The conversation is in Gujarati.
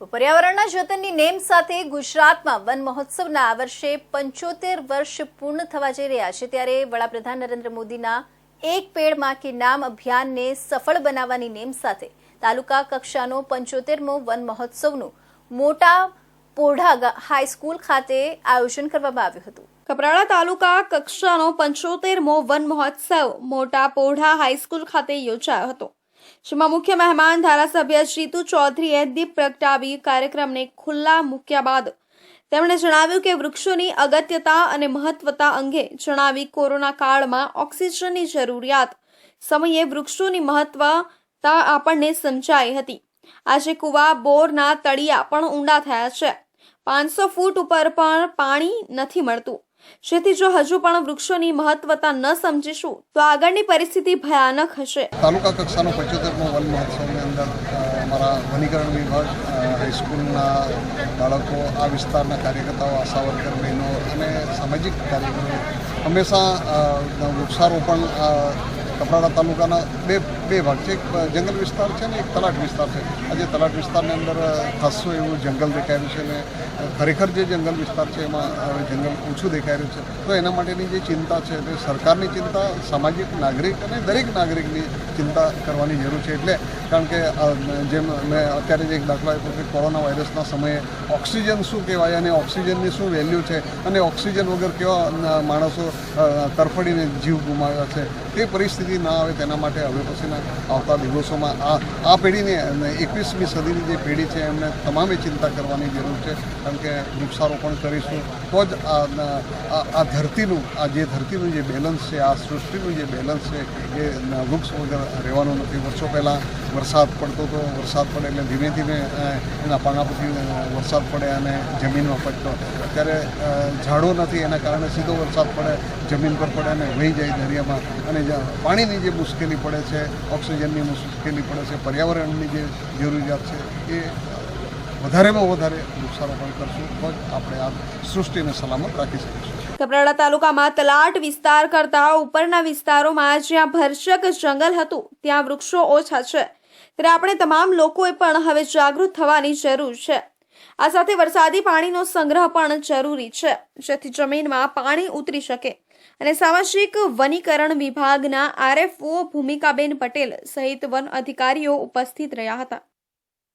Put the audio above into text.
પર્યાવરણના જતનની નેમ સાથે ગુજરાતમાં વન મહોત્સવના આ વર્ષે પંચોતેર વર્ષ પૂર્ણ થવા જઈ રહ્યા છે. ત્યારે વડાપ્રધાન નરેન્દ્ર મોદીના એક પેડમાં કે નામ અભિયાનને સફળ બનાવવાની નેમ સાથે તાલુકા કક્ષાનો પંચોતેરમો વન મહોત્સવનું મોટા પોઢા હાઈસ્કૂલ ખાતે આયોજન કરવામાં આવ્યું હતું. કપરાડા તાલુકા કક્ષાનો પંચોતેરમો વન મહોત્સવ મોટા પોઢા હાઈસ્કૂલ ખાતે યોજાયો હતો. જેમાં મુખ્ય મહેમાન ધારાસભ્ય જીતુ ચૌધરીએ દીપ પ્રગટાવી કાર્યક્રમને ખુલ્લા મૂક્યા બાદ તેમણે જણાવ્યું કે વૃક્ષોની અગત્યતા અને મહત્વતા અંગે જણાવી કોરોના કાળમાં ઓક્સિજનની જરૂરિયાત. સમયે વૃક્ષોની મહત્વતા આપણને સમજાઈ હતી. આજે કુવા, બોરના તળિયા પણ ઊંડા થયા છે. પાંચસો ફૂટ ઉપર પણ પાણી નથી મળતું. જેથી જો હજુ પણ વૃક્ષોની મહત્વતા ન સમજીશું, તો આગળની પરિસ્થિતિ ભયાનક હશે. તાલુકા કક્ષાનો પંચોતેરમો વન મહોત્સવની અંદર અમારા વનીકરણ વિભાગ હાઈસ્કૂલના બાળકો આ વિસ્તારના કાર્યકર્તાઓ આશા વર્કર બહેનો અને સામાજિક કાર્યકરો હંમેશા વૃક્ષારોપણ કપરાડા તાલુકાના બે બે ભાગ છે. એક જંગલ વિસ્તાર છે ને એક તલાટ વિસ્તાર છે. આજે તલાટ વિસ્તારની અંદર ખાસ્સું એવું જંગલ દેખાયું છે ને ખરેખર જે જંગલ વિસ્તાર છે એમાં હવે જંગલ ઓછું દેખાઈ રહ્યું છે. તો એના માટેની જે ચિંતા છે તે સરકારની ચિંતા, સામાજિક નાગરિક અને દરેક નાગરિકની ચિંતા કરવાની જરૂર છે એટલે કારણ કે જેમ મેં અત્યારે જે એક દાખલો આપ્યો કે કોરોના વાયરસના સમયે ઓક્સિજન શું કહેવાય અને ઓક્સિજનની શું વેલ્યુ છે અને ઓક્સિજન વગર કેવા માણસો તરફડીને જીવ ગુમાવ્યા છે. તે પરિસ્થિતિ ના આવે તેના માટે હવે પછીના આવતા દિવસોમાં આ આ પેઢીને એકવીસમી સદીની જે પેઢી છે, એમને તમામે ચિંતા કરવાની જરૂર છે. કારણ કે વૃક્ષારોપણ કરીશું તો જ આ ધરતીનું આ જે ધરતીનું જે બેલેન્સ છે, આ સૃષ્ટિનું જે બેલેન્સ છે, એ વૃક્ષ વગર રહેવાનું નથી. વર્ષો પહેલાં વરસાદ પડતો તો વરસાદ પડે એટલે ધીમે ધીમે એના પાણા પછી વરસાદ પડે અને જમીનમાં પડતો. અત્યારે ઝાડો નથી, એના કારણે સીધો વરસાદ પડે, જમીન પર પડે અને વહી જાય દરિયામાં. અને જ્યાં પાણીની જે મુશ્કેલી પડે છે, ઓક્સિજનની મુશ્કેલી પડે છે, પર્યાવરણની જે જરૂરિયાત છે, એ વધારેમાં વધારે વૃક્ષારોપણ કરશું. તો જ આપણે આ સૃષ્ટિને સલામત રાખી શકીશું. કપરાડા તાલુકામાં તલાટ વિસ્તાર કરતા ઉપરના વિસ્તારોમાં જ્યાં ભરચક જંગલ હતું, ત્યાં વૃક્ષો ઓછા છે. ત્યારે આપણે તમામ લોકોએ પણ હવે જાગૃત થવાની જરૂર છે. આ સાથે વરસાદી પાણીનો સંગ્રહ પણ જરૂરી છે. જેથી જમીનમાં પાણી ઉતરી શકે. અને સામાજિક વનીકરણ વિભાગના આરએફઓ ભૂમિકાબેન પટેલ સહિત વન અધિકારીઓ ઉપસ્થિત રહ્યા હતા.